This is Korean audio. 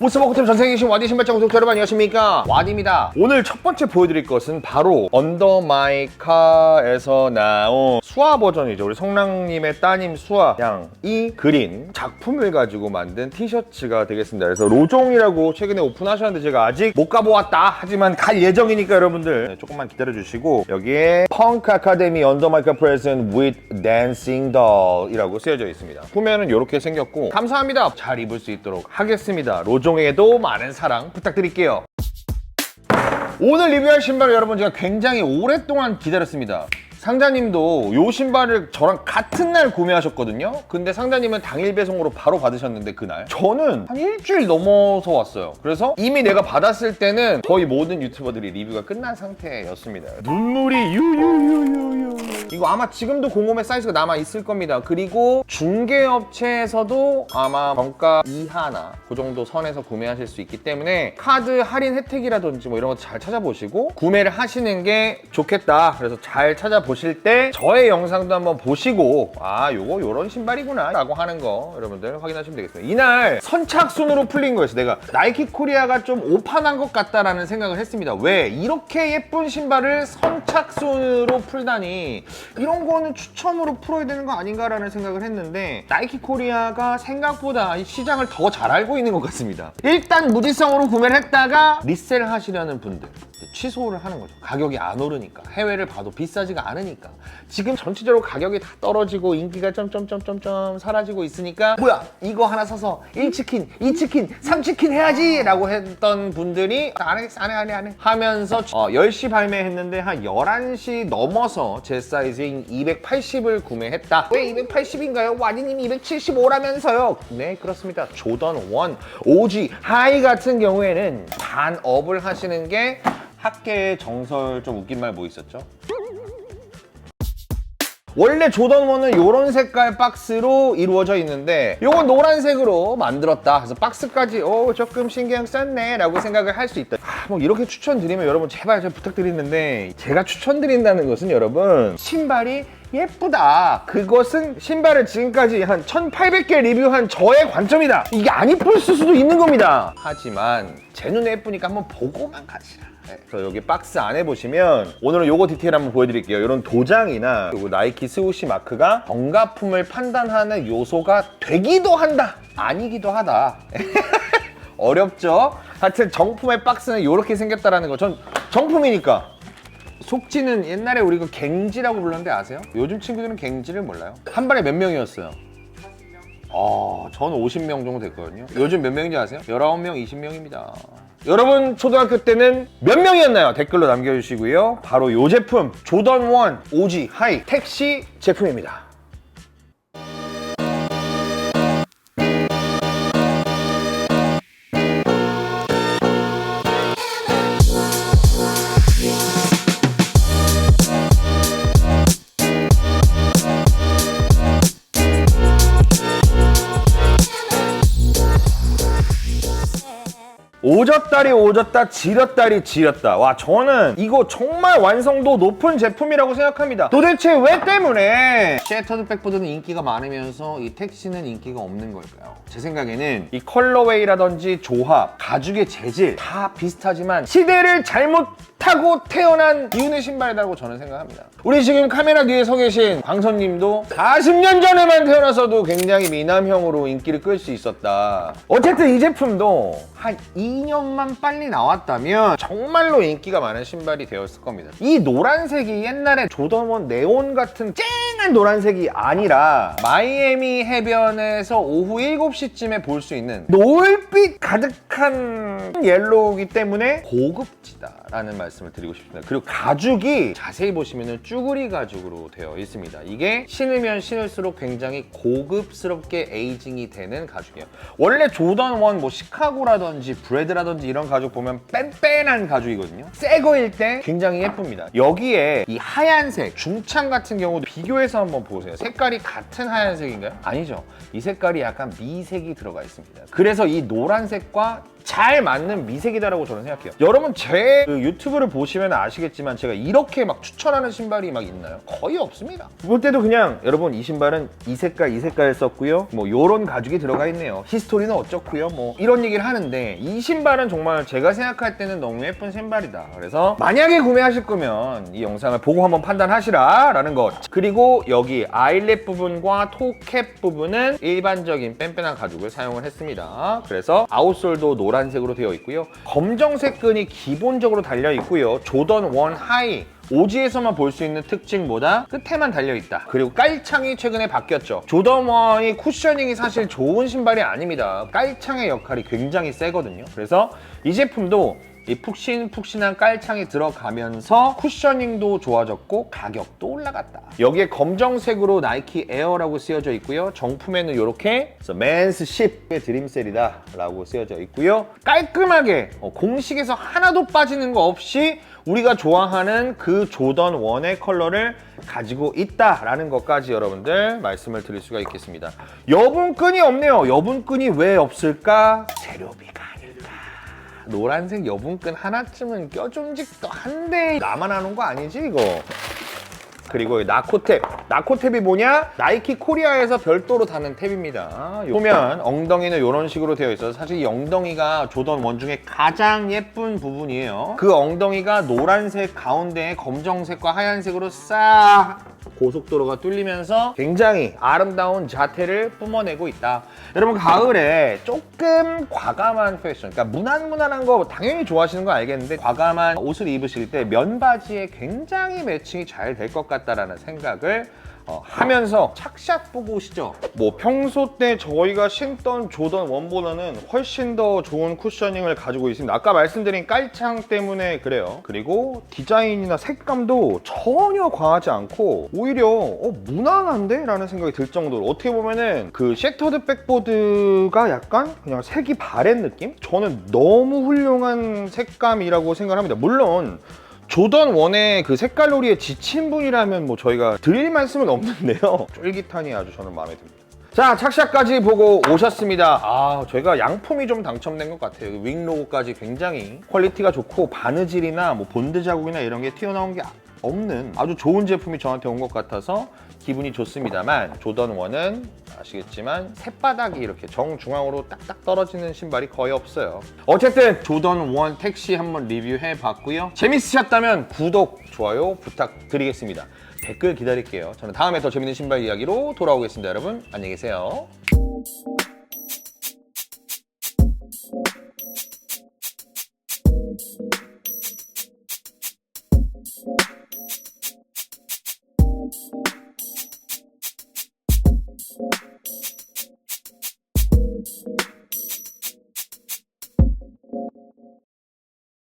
보스버크팀 전생에 계신 와디 신발장 구독자 여러분 안녕하십니까? 와디입니다. 오늘 첫 번째 보여드릴 것은 바로 언더 마이 카에서 나온 수아 버전이죠. 우리 성랑님의 따님 수아 양이 그린 작품을 가지고 만든 티셔츠가 되겠습니다. 그래서 로종이라고 최근에 오픈하셨는데 제가 아직 못 가보았다. 하지만 갈 예정이니까 여러분들 네, 조금만 기다려주시고 여기에 펑크 아카데미 언더 마이 카 프레젠 with dancing doll 이라고 쓰여져 있습니다. 구매는 이렇게 생겼고 감사합니다. 잘 입을 수 있도록 하겠습니다. 로종 에게도 많은 사랑 부탁드릴게요 오늘 리뷰할 신발을 여러분 제가 굉장히 오랫동안 기다렸습니다. 상자님도 요 신발을 저랑 같은 날 구매하셨거든요. 근데 상자님은 당일 배송으로 바로 받으셨는데 그날 저는 한 일주일 넘어서 왔어요. 그래서 이미 내가 받았을 때는 거의 모든 유튜버들이 리뷰가 끝난 상태였습니다. 눈물이 유유유유유. 이거 아마 지금도 공홈의 사이즈가 남아 있을 겁니다. 그리고 중개업체에서도 아마 정가 이하나 그 정도 선에서 구매하실 수 있기 때문에 카드 할인 혜택이라든지 뭐 이런 거 잘 찾아보시고 구매를 하시는 게 좋겠다. 그래서 잘 찾아보실 때 저의 영상도 한번 보시고 아 요거 요런 신발이구나 라고 하는 거 여러분들 확인하시면 되겠습니다. 이날 선착순으로 풀린 거였어요. 내가 나이키 코리아가 좀 오판한 것 같다라는 생각을 했습니다. 왜 이렇게 예쁜 신발을 선착순으로 풀다니 이런 거는 추첨으로 풀어야 되는 거 아닌가라는 생각을 했는데 나이키 코리아가 생각보다 이 시장을 더 잘 알고 있는 것 같습니다. 일단 무지성으로 구매를 했다가 리셀 하시려는 분들 취소를 하는 거죠. 가격이 안 오르니까 해외를 봐도 비싸지가 않으니까 지금 전체적으로 가격이 다 떨어지고 인기가 점점점점점 사라지고 있으니까 뭐야 이거 하나 사서 1치킨, 2치킨, 3치킨 해야지 라고 했던 분들이 안 해, 안 해, 안 해, 안해 하면서 어, 10시 발매했는데 한 11시 넘어서 제 사이즈 인 280을 구매했다 왜 280인가요? 와디님이 275라면서요 네 그렇습니다 조던 1 OG 하이 같은 경우에는 반업을 하시는 게 학계의 정설 좀 웃긴 말 뭐 있었죠? 원래 조던 1은 이런 색깔 박스로 이루어져 있는데 이건 노란색으로 만들었다. 그래서 박스까지 오 조금 신경 썼네 라고 생각을 할 수 있다. 아, 뭐 이렇게 추천드리면 여러분 제발 좀 부탁드리는데 제가 추천드린다는 것은 여러분 신발이 예쁘다. 그것은 신발을 지금까지 한 1800개 리뷰한 저의 관점이다. 이게 안 이쁠 수도 있는 겁니다. 하지만 제 눈에 예쁘니까 한번 보고만 가시라. 네, 그래서 여기 박스 안에 보시면 오늘은 요거 디테일 한번 보여드릴게요. 이런 도장이나 그리고 나이키 스우시 마크가 정가품을 판단하는 요소가 되기도 한다. 아니기도 하다. 어렵죠? 하여튼 정품의 박스는 이렇게 생겼다라는 거. 전 정품이니까. 속지는 옛날에 우리 그 갱지라고 불렀는데 아세요? 요즘 친구들은 갱지를 몰라요. 한 발에 몇 명이었어요? 어, 저는 50명 정도 됐거든요. 요즘 몇 명인지 아세요? 19명, 20명입니다. 여러분 초등학교 때는 몇 명이었나요? 댓글로 남겨주시고요. 바로 이 제품 조던 1 오지 하이 택시 제품입니다. 오졌다리 오졌다 지렸다리 지렸다. 와 저는 이거 정말 완성도 높은 제품이라고 생각합니다. 도대체 왜 때문에? 쉐터드 백보드는 인기가 많으면서 이 택시는 인기가 없는 걸까요? 제 생각에는 이 컬러웨이라든지 조합 가죽의 재질 다 비슷하지만 시대를 잘못 타고 태어난 이윤의 신발이라고 저는 생각합니다. 우리 지금 카메라 뒤에 서 계신 광선님도 40년 전에만 태어나서도 굉장히 미남형으로 인기를 끌 수 있었다. 어쨌든 이 제품도 한 2년만 빨리 나왔다면 정말로 인기가 많은 신발이 되었을 겁니다. 이 노란색이 옛날에 조던원 네온 같은 쨍한 노란색이 아니라 마이애미 해변에서 오후 7시쯤에 볼 수 있는 노을빛 가득한 옐로우이기 때문에 고급지다 라는 말씀을 드리고 싶습니다. 그리고 가죽이 자세히 보시면 쭈구리 가죽으로 되어 있습니다. 이게 신으면 신을수록 굉장히 고급스럽게 에이징이 되는 가죽이에요. 원래 조던 1, 뭐 시카고라든지 브레드라든지 이런 가죽 보면 뺀뺀한 가죽이거든요. 새 거일 때 굉장히 예쁩니다. 여기에 이 하얀색 중창 같은 경우도 비교해서 한번 보세요. 색깔이 같은 하얀색인가요? 아니죠. 이 색깔이 약간 미색이 들어가 있습니다. 그래서 이 노란색과 잘 맞는 미색이다라고 저는 생각해요. 여러분 제 그 유튜브를 보시면 아시겠지만 제가 이렇게 막 추천하는 신발이 막 있나요? 거의 없습니다. 볼 때도 그냥 여러분 이 신발은 이 색깔 이 색깔 썼고요. 뭐 요런 가죽이 들어가 있네요. 히스토리는 어쩌고요. 뭐 이런 얘기를 하는데 이 신발은 정말 제가 생각할 때는 너무 예쁜 신발이다. 그래서 만약에 구매하실 거면 이 영상을 보고 한번 판단하시라 라는 것. 그리고 여기 아일렛 부분과 토캡 부분은 일반적인 뺀뺀한 가죽을 사용을 했습니다. 그래서 아웃솔도 노 란색으로 되어 있고요. 검정색 끈이 기본적으로 달려 있고요. 조던 원 하이 오지에서만 볼 수 있는 특징보다 끝에만 달려 있다. 그리고 깔창이 최근에 바뀌었죠. 조던 원이 쿠셔닝이 사실 좋은 신발이 아닙니다. 깔창의 역할이 굉장히 세거든요. 그래서 이 제품도 이 푹신푹신한 깔창이 들어가면서 쿠셔닝도 좋아졌고 가격도 올라갔다. 여기에 검정색으로 나이키 에어라고 쓰여져 있고요. 정품에는 이렇게 맨스 10의 드림셀이다 라고 쓰여져 있고요. 깔끔하게 어, 공식에서 하나도 빠지는 거 없이 우리가 좋아하는 그 조던 원의 컬러를 가지고 있다라는 것까지 여러분들 말씀을 드릴 수가 있겠습니다. 여분끈이 없네요. 여분끈이 왜 없을까? 재료비가. 노란색 여분끈 하나쯤은 껴준 직도 한데 나만 하는 거 아니지 이거? 그리고 이 나코탭. 나코탭이 뭐냐? 나이키 코리아에서 별도로 다는 탭입니다. 보면 엉덩이는 이런 식으로 되어 있어서 사실 이 엉덩이가 조던 원 중에 가장 예쁜 부분이에요. 그 엉덩이가 노란색 가운데에 검정색과 하얀색으로 싹 고속도로가 뚫리면서 굉장히 아름다운 자태를 뿜어내고 있다. 여러분 가을에 조금 과감한 패션, 그러니까 무난무난한 거 당연히 좋아하시는 거 알겠는데 과감한 옷을 입으실 때 면바지에 굉장히 매칭이 잘 될 것 같다라는 생각을 어, 하면서 착샷 보고 오시죠. 뭐 평소 때 저희가 신던 조던 원보다는 훨씬 더 좋은 쿠셔닝을 가지고 있습니다. 아까 말씀드린 깔창 때문에 그래요. 그리고 디자인이나 색감도 전혀 과하지 않고 오히려 어, 무난한데? 라는 생각이 들 정도로 어떻게 보면은 그 셔터드 백보드가 약간 그냥 색이 바랜 느낌? 저는 너무 훌륭한 색감이라고 생각합니다. 물론 조던 원의 그 색깔놀이에 지친 분이라면 뭐 저희가 드릴 말씀은 없는데요. 쫄깃하니 아주 저는 마음에 듭니다. 자, 착샷까지 보고 오셨습니다. 아, 저희가 양품이 좀 당첨된 것 같아요. 윙 로고까지 굉장히 퀄리티가 좋고 바느질이나 뭐 본드 자국이나 이런 게 튀어나온 게 없는 아주 좋은 제품이 저한테 온 것 같아서 기분이 좋습니다만 조던 원은 아시겠지만 새바닥이 이렇게 정중앙으로 딱딱 떨어지는 신발이 거의 없어요. 어쨌든 조던 원 택시 한번 리뷰해 봤고요. 재밌으셨다면 구독, 좋아요 부탁드리겠습니다. 댓글 기다릴게요. 저는 다음에 더 재밌는 신발 이야기로 돌아오겠습니다. 여러분 안녕히 계세요.